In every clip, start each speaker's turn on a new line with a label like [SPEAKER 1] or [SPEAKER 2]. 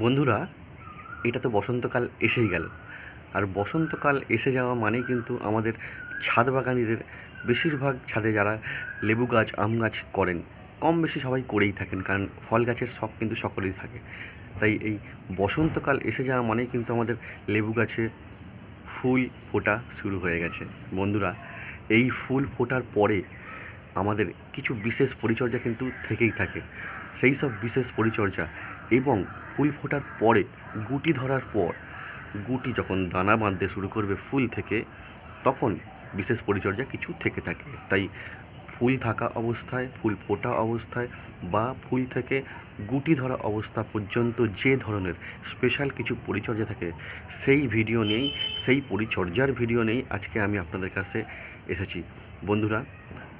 [SPEAKER 1] বন্ধুরা, এটা তো বসন্তকাল এসেই গেল। আর বসন্তকাল এসে যাওয়া মানেই কিন্তু আমাদের ছাদ বাগানিদের বেশিরভাগ ছাদে যারা লেবু গাছ, আম গাছ করেন, কম বেশি সবাই করেই থাকেন, কারণ ফল গাছের শখ কিন্তু সকলেই থাকে। তাই এই বসন্তকাল এসে যাওয়া মানেই কিন্তু আমাদের লেবু গাছে ফুল ফোটা শুরু হয়ে গেছে। বন্ধুরা, এই ফুল ফোটার পরে আমাদের কিছু বিশেষ পরিচর্যা কিন্তু থেকেই থাকে। সেই সব বিশেষ পরিচর্যা এবং ফুল ফোটার পরে গুটি ধরার পর গুটি যখন দানা বাঁধতে শুরু করবে ফুল থেকে, তখন বিশেষ পরিচর্যা কিছু থেকে থাকে। তাই ফুল থাকা অবস্থায়, ফুল ফোটা অবস্থায় বা ফুল থেকে গুটি ধরা অবস্থা পর্যন্ত যে ধরনের স্পেশাল কিছু পরিচর্যা থাকে, সেই ভিডিও নেই সেই পরিচর্যার ভিডিও নেই আজকে আমি আপনাদের কাছে এসেছি। বন্ধুরা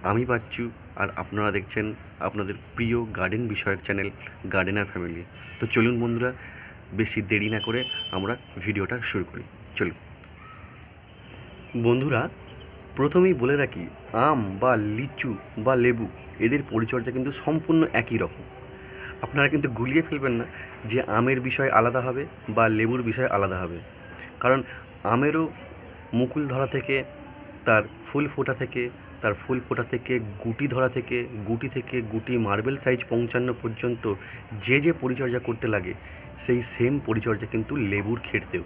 [SPEAKER 1] আমি বাচ্চু আর আপনারা দেখছেন আপনাদের প্রিয় গার্ডেন বিষয়ক চ্যানেল গার্ডেনার ফ্যামিলি তো চলুন বন্ধুরা, বেশি দেরি না করে আমরা ভিডিওটা শুরু করি। চলুন। বন্ধুরা, প্রথমেই বলে রাখি, আম বা লিচু বা লেবু, এদের পরিচর্যা কিন্তু সম্পূর্ণ একই রকম। আপনারা কিন্তু গুলিয়ে ফেলবেন না যে আমের বিষয় আলাদা হবে বা লেবুর বিষয় আলাদা হবে। কারণ আমেরও মুকুল ধরা থেকে, তার ফুল ফোটা থেকে তার ফুল ফোটা থেকে, গুটি ধরা থেকে, গুটি থেকে গুটি মার্বেল সাইজ পৌঁছানো পর্যন্ত যে যে পরিচর্যা করতে লাগে, সেই সেম পরিচর্যা কিন্তু লেবুর ক্ষেত্রেও।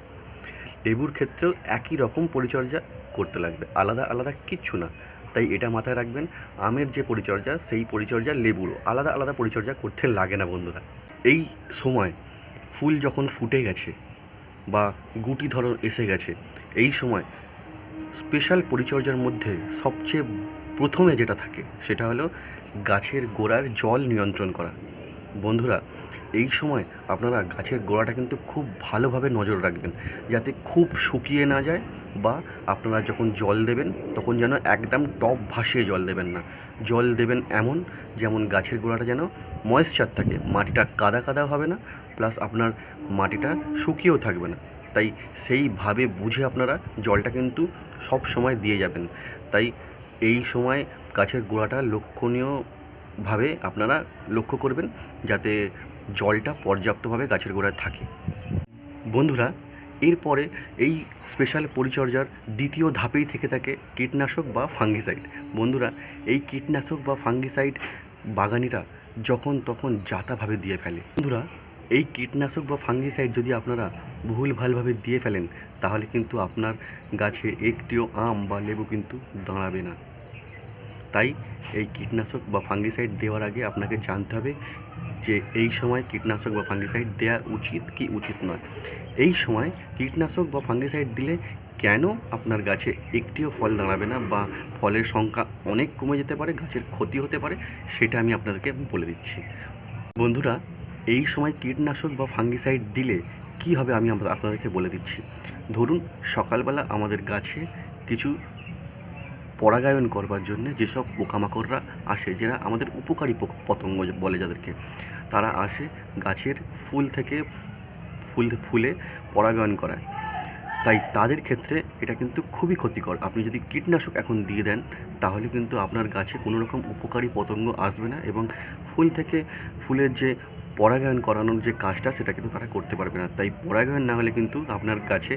[SPEAKER 1] লেবুর ক্ষেত্রেও একই রকম পরিচর্যা করতে লাগবে, আলাদা আলাদা কিচ্ছু না। তাই এটা মাথায় রাখবেন, আমের যে পরিচর্যা, সেই পরিচর্যা লেবুরও, আলাদা আলাদা পরিচর্যা করতে লাগে না বন্ধুরা। এই সময় ফুল যখন ফুটে গেছে বা গুটি ধরো এসে গেছে, এই সময় স্পেশাল পরিচর্যার মধ্যে সবচেয়ে প্রথমে যেটা থাকে, সেটা হলো গাছের গোড়ার জল নিয়ন্ত্রণ করা। বন্ধুরা, এই সময় আপনারা গাছের গোড়াটা কিন্তু খুব ভালোভাবে নজর রাখবেন, যাতে খুব শুকিয়ে না যায় বা আপনারা যখন জল দেবেন, তখন যেন একদম টপ ভাসিয়ে জল দেবেন না। জল দেবেন এমন, যেমন গাছের গোড়াটা যেন ময়েশ্চার থাকে, মাটিটা কাদা কাদা হবে না, প্লাস আপনার মাটিটা শুকিয়েও থাকবে না। তাই সেইভাবে বুঝে আপনারা জলটা কিন্তু সব সময় দিয়ে যাবেন। তাই এই সময় গাছের গোড়াটা লক্ষণীয়ভাবে আপনারা লক্ষ্য করবেন যাতে জলটা পর্যাপ্তভাবে গাছের গোড়ায় থাকে। বন্ধুরা, এরপরে এই স্পেশাল পরিচর্যার দ্বিতীয় ধাপেই থেকে থাকে কীটনাশক বা ফাঙ্গিসাইড বন্ধুরা, এই কীটনাশক বা ফাঙ্গিসাইড বাগানিরা যখন তখন যাতাভাবে দিয়ে ফেলে। বন্ধুরা এই কীটনাশক বা ফাঙ্গিসাইড যদি আপনারা ভুল ভালভাবে দিয়ে ফেলেন, তাহলে কিন্তু আপনার গাছে একটিও আম বা লেবু কিন্তু দাঁড়াবে না। তাই এই কীটনাশক বা ফাঙ্গিসাইড দেওয়ার আগে আপনাকে জানতে হবে যে এই সময় কীটনাশক বা ফাঙ্গিসাইড দেওয়া উচিত কি উচিত নয়। এই সময় কীটনাশক বা ফাঙ্গিসাইড দিলে কেন আপনার গাছে একটিও ফল দাঁড়াবে না বা ফলের সংখ্যা অনেক কমে যেতে পারে, গাছের ক্ষতি হতে পারে, সেটা আমি আপনাদেরকে বলে দিচ্ছি। বন্ধুরা এই সময় কীটনাশক বা ফাঙ্গিসাইড দিলে কি হবে আমি আপনাদেরকে বলে দিচ্ছি। ধরুন, সকালবেলা আমাদের গাছে কিছু পরাগায়ন করবার জন্য যেসব পোকামাকড়রা আসে, যারা আমাদের উপকারী পতঙ্গ বলে যাদেরকে, তারা আসে গাছের ফুল থেকে ফুল, ফুলে পরাগায়ন করায়। তাই তাদের ক্ষেত্রে এটা কিন্তু খুবই ক্ষতিকর। আপনি যদি কীটনাশক এখন দিয়ে দেন, তাহলে কিন্তু আপনার গাছে কোনো রকম উপকারী পতঙ্গ আসবে না এবং ফুল থেকে ফুলের যে পরাগায়ন করানোর যে কাজটা, সেটা কিন্তু তারা করতে পারবে না। তাই পরাগায়ন না হলে কিন্তু আপনার গাছে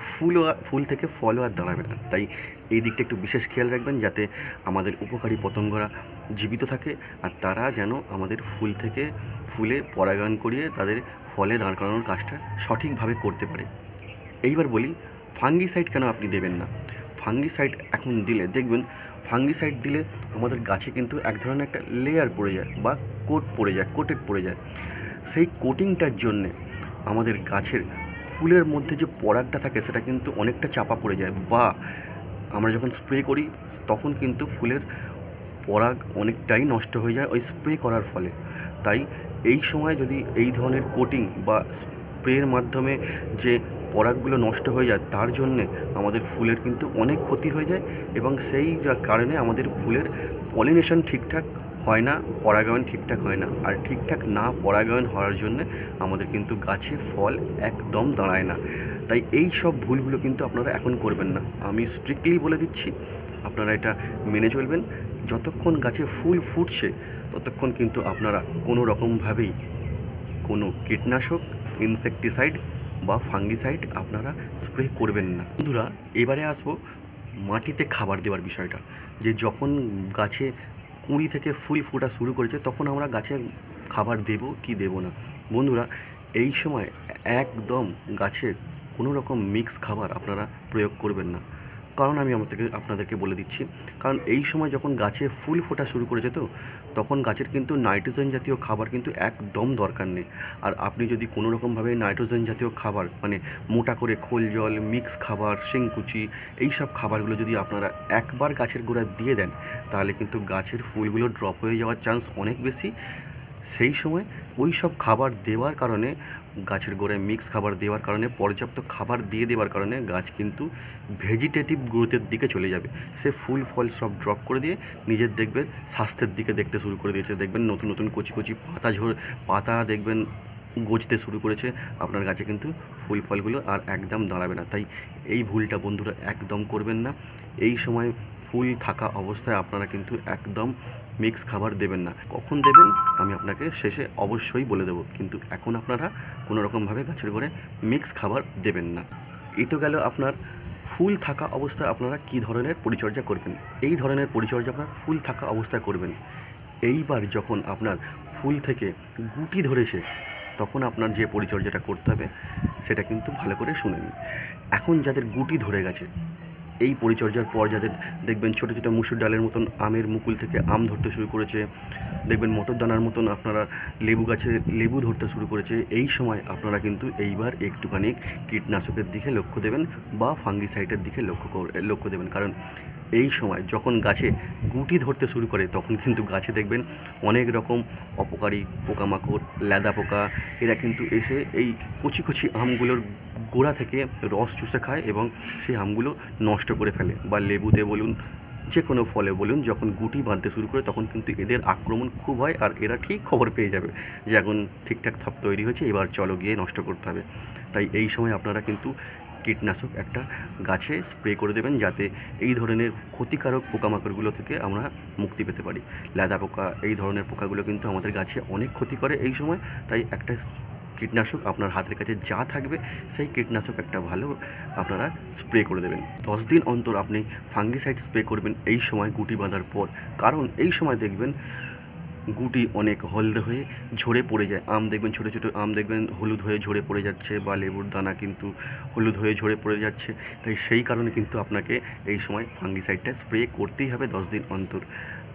[SPEAKER 1] ফুলও ফুল থেকে ফলও আর দাঁড়াবে না। তাই এই দিকটা একটু বিশেষ খেয়াল রাখবেন যাতে আমাদের উপকারী পতঙ্গরা জীবিত থাকে আর তারা যেন আমাদের ফুল থেকে ফুলে পরাগায়ন করিয়ে তাদের ফলে দাঁড় করানোর কাজটা সঠিকভাবে করতে পারে। এইবার বলি, ফাঙ্গিসাইড কেন আপনি দেবেন না? ফাঙ্গিসাইড এখন দিলে, দেখবেন ফাঙ্গিসাইড দিলে আমাদের গাছে কিন্তু এক ধরনের একটা লেয়ার পড়ে যায় বা কোট পড়ে যায় কোটেড পড়ে যায়। সেই কোটিংটার জন্যে আমাদের গাছের ফুলের মধ্যে যে পরাগটা থাকে সেটা কিন্তু অনেকটা চাপা পড়ে যায় বা আমরা যখন স্প্রে করি, তখন কিন্তু ফুলের পরাগ অনেকটাই নষ্ট হয়ে যায় ওই স্প্রে করার ফলে। তাই এই সময় যদি এই ধরনের কোটিং বা স্প্রের মাধ্যমে যে পরাগগুলো নষ্ট হয়ে যায়, তার জন্যে আমাদের ফুলের কিন্তু অনেক ক্ষতি হয়ে যায় এবং সেই কারণে আমাদের ফুলের পলিনেশন ঠিকঠাক হয় না, পরাগায়ন ঠিকঠাক হয় না। আর ঠিকঠাক না পরাগায়ন হওয়ার জন্যে আমাদের কিন্তু গাছে ফল একদম দাঁড়ায় না। তাই এই সব ভুলগুলো কিন্তু আপনারা এখন করবেন না। আমি স্ট্রিক্টলি বলে দিচ্ছি, আপনারা এটা মেনে চলবেন। যতক্ষণ গাছে ফুল ফুটছে, ততক্ষণ কিন্তু আপনারা কোনো রকমভাবেই কোনো কীটনাশক ইনসেকটিসাইড বা ফাঙ্গিসাইড আপনারা স্প্রে করবেন না। বন্ধুরা, এবারে আসব মাটিতে খাবার দেওয়ার বিষয়টা। যে যখন গাছে কুঁড়ি থেকে ফুল ফোটা শুরু করেছে, তখন আমরা গাছে খাবার দেব কি দেব না? বন্ধুরা, এই সময় একদম গাছে কোনো রকম মিক্স খাবার আপনারা প্রয়োগ করবেন না। কারণ আমি আমাদেরকে আপনাদেরকে বলে দিচ্ছি। কারণ এই সময় যখন গাছে ফুল ফোটা শুরু করেছে তো, তখন গাছের কিন্তু নাইট্রোজেন জাতীয় খাবার কিন্তু একদম দরকার নেই। আর আপনি যদি কোনো রকমভাবে নাইট্রোজেন জাতীয় খাবার মানে মোটা করে খোল জল, মিক্স খাবার শিংকুচি এই সব খাবারগুলো যদি আপনারা একবার গাছের গোড়ায় দিয়ে দেন, তাহলে কিন্তু গাছের ফুলগুলো ড্রপ হয়ে যাওয়ার চান্স অনেক বেশি। সেই সময় ওই সব খাবার দেওয়ার কারণে, গাছের গোড়ায় মিক্স খাবার দেওয়ার কারণে, পর্যাপ্ত খাবার দিয়ে দেওয়ার কারণে গাছ কিন্তু ভেজিটেটিভ গ্রোথের দিকে চলে যাবে। সে ফুল, ফল সব ড্রপ করে দিয়ে নিজের দেখবেন স্বাস্থ্যের দিকে দেখতে শুরু করে দিয়েছে। দেখবেন নতুন নতুন কচি কচি পাতা ঝোর, পাতা দেখবেন গজতে শুরু করেছে। আপনার গাছে কিন্তু ফুল, ফলগুলো আর একদম দাঁড়াবে না। তাই এই ভুলটা বন্ধুরা একদম করবেন না। এই সময় ফুল থাকা অবস্থায় আপনারা কিন্তু একদম মিক্স খাবার দেবেন না। কখন দেবেন? আমি আপনাকে শেষে অবশ্যই বলে দেবো। কিন্তু এখন আপনারা কোনো রকমভাবে গাছের ঘরে মিক্স খাবার দেবেন না। এই তো গেল আপনার ফুল থাকা অবস্থায় আপনারা কী ধরনের পরিচর্যা করবেন? এই ধরনের পরিচর্যা আপনার ফুল থাকা অবস্থায় করবেন। এইবার যখন আপনার ফুল থেকে গুটি ধরেছে, তখন আপনার যে পরিচর্যাটা করতে হবে, সেটা কিন্তু ভালো করে শুনে নিন এখন যাদের গুটি ধরে গেছে এই পরিচর্যার পর যাদের দেখবেন ছোটো ছোটো মুসুর ডালের মতন আমের মুকুল থেকে আম ধরতে শুরু করেছে। দেখবেন মটর দানার মতন আপনারা লেবু গাছে লেবু ধরতে শুরু করেছে। এই সময় আপনারা কিন্তু এইবার একটুখানি কীটনাশকের দিকে লক্ষ্য দেবেন বা ফাঙ্গিসাইডের দিকে লক্ষ্য লক্ষ্য দেবেন। কারণ এই সময় যখন গাছে গুটি ধরতে শুরু করে, তখন কিন্তু গাছে দেখবেন অনেক রকম অপকারী পোকামাকড়, ল্যাদা পোকা, এরা কিন্তু এসে এই কচি কচি আমগুলোর গোড়া থেকে রস চুষে খায় এবং সেই আমগুলো নষ্ট করে ফেলে। বা লেবুতে বলুন যে কোনো ফলে বলুন, যখন গুটি বাঁধতে শুরু করে তখন কিন্তু এদের আক্রমণ খুব হয় আর এরা ঠিক খবর পেয়ে যাবে যে এখন ঠিকঠাক থপ তৈরি হয়েছে, এবার চলো গিয়ে নষ্ট করতে হবে। তাই এই সময় আপনারা কিন্তু কীটনাশক একটা গাছে স্প্রে করে দেবেন যাতে এই ধরনের ক্ষতিকারক পোকামাকড়গুলো থেকে আমরা মুক্তি পেতে পারি। ল্যাদা পোকা, এই ধরনের পোকাগুলো কিন্তু আমাদের গাছে অনেক ক্ষতি করে এই সময়, তাই একটা কীটনাশক আপনার হাতের কাছে যা থাকবে, সেই কীটনাশক একটা ভালো আপনারা স্প্রে করে দেবেন। দশ দিন অন্তর আপনি ফাঙ্গিসাইড স্প্রে করবেন এই সময় গুটি বাঁধার পর। কারণ এই সময় দেখবেন গুটি অনেক হলদে হয়ে ঝরে পড়ে যায়। আম দেখবেন ছোটো ছোটো আম দেখবেন হলুদ হয়ে ঝরে পড়ে যাচ্ছে বা লেবুর দানা কিন্তু হলুদ হয়ে ঝরে পড়ে যাচ্ছে। তাই সেই কারণে কিন্তু আপনাকে এই সময় ফাঙ্গিসাইডটা স্প্রে করতেই হবে দশ দিন অন্তর।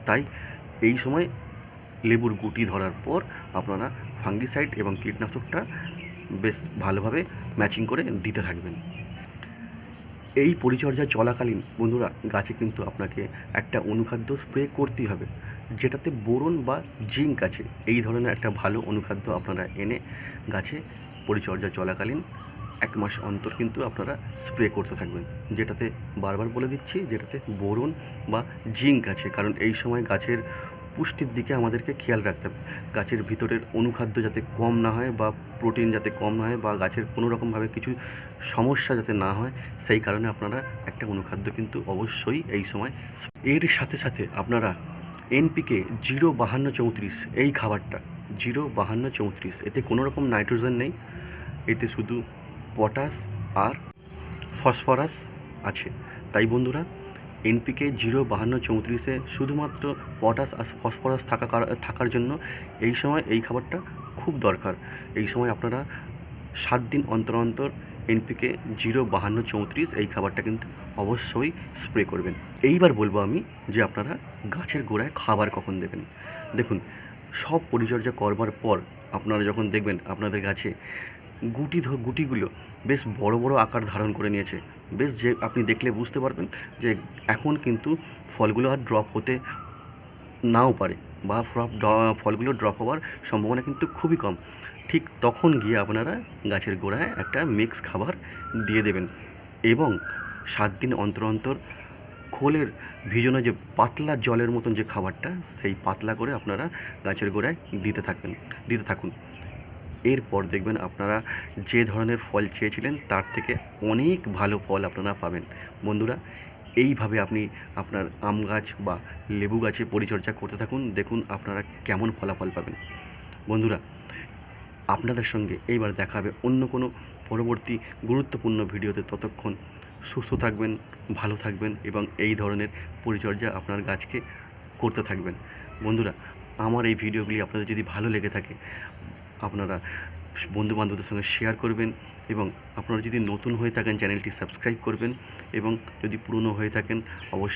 [SPEAKER 1] তাই এই সময় লেবুর গুটি ধরার পর আপনারা ফাঙ্গিসাইড এবং কীটনাশকটা বেশ ভালোভাবে ম্যাচিং করে দিতে থাকবেন। এই পরিচর্যা চলাকালীন বন্ধুরা, গাছে কিন্তু আপনাকে একটা অনুখাদ্য স্প্রে করতেই হবে, যেটাতে বোরন বা জিঙ্ক আছে। এই ধরনের একটা ভালো অনুখাদ্য আপনারা এনে গাছে পরিচর্যা চলাকালীন এক মাস অন্তর কিন্তু আপনারা স্প্রে করতে থাকবেন। যেটাতে বারবার বলে দিচ্ছি, যেটাতে বোরন বা জিঙ্ক আছে, কারণ এই সময় গাছের পুষ্টির দিকে আমাদেরকে খেয়াল রাখতে হবে। গাছের ভিতরের অনুখাদ্য যাতে কম না হয় বা প্রোটিন যাতে কম না হয় বা গাছের কোনো রকমভাবে কিছু সমস্যা যাতে না হয়, সেই কারণে আপনারা একটা অনুখাদ্য কিন্তু অবশ্যই এই সময় এর সাথে সাথে আপনারা এনপিকে জিরো বাহান্ন চৌত্রিশ এই খাবারটা, জিরো বাহান্ন চৌত্রিশ, এতে কোনো রকম নাইট্রোজেন নেই, এতে শুধু পটাশ আর ফসফরাস আছে। তাই বন্ধুরা এনপিকে জিরো বাহান্ন চৌত্রিশে শুধুমাত্র পটাশ আর ফসফরাস থাকা কার- থাকার জন্য এই সময় এই খাবারটা খুব দরকার। এই সময় আপনারা সাত দিন অন্তর অন্তর এনপিকে জিরো বাহান্ন চৌত্রিশ এই খাবারটা কিন্তু অবশ্যই স্প্রে করবেন। এইবার বলব আমি যে আপনারা গাছের গোড়ায় খাবার কখন দেবেন। দেখুন, সব পরিচর্যা করবার পর আপনারা যখন দেখবেন আপনাদের গাছে গুটি গুটিগুলো বেশ বড় বড় আকার ধারণ করে নিয়েছে। বেশ যে আপনি দেখলে বুঝতে পারবেন যে এখন কিন্তু ফলগুলো আর ড্রপ হতে নাও পারে বা ফলগুলো ড্রপ হওয়ার সম্ভাবনা কিন্তু খুবই কম। ঠিক তখন গিয়ে আপনারা গাছের গোড়ায় একটা মিক্স খাবার দিয়ে দেবেন এবং সাত দিন অন্তর অন্তর খোলের ভিজনো যে পাতলা জলের মতন যে খাবারটা, সেই পাতলা করে আপনারা গাছের গোড়ায় দিতে থাকবেন, দিতে থাকুন। এরপর দেখবেন আপনারা যে ধরনের ফল চেয়েছিলেন, তার থেকে অনেক ভালো ফল আপনারা পাবেন। বন্ধুরা, এইভাবে আপনি আপনার আম গাছ বা লেবু গাছে পরিচর্যা করতে থাকুন, দেখুন আপনারা কেমন ফলাফল পাবেন। বন্ধুরা, আপনাদের সঙ্গে এইবার দেখা হবে অন্য কোনো পরবর্তী গুরুত্বপূর্ণ ভিডিওতে। ততক্ষণ সুস্থ থাকবেন, ভালো থাকবেন এবং এই ধরনের পরিচর্যা আপনার গাছকে করতে থাকবেন। বন্ধুরা, আমার এই ভিডিওগুলি আপনাদের যদি ভালো লেগে থাকে আপনারা বন্ধুবান্ধবদের সঙ্গে শেয়ার করবেন এবং আপনারা যদি নতুন হয়ে থাকেন চ্যানেলটি সাবস্ক্রাইব করবেন এবং যদি পুরনো হয়ে থাকেন অবশ্যই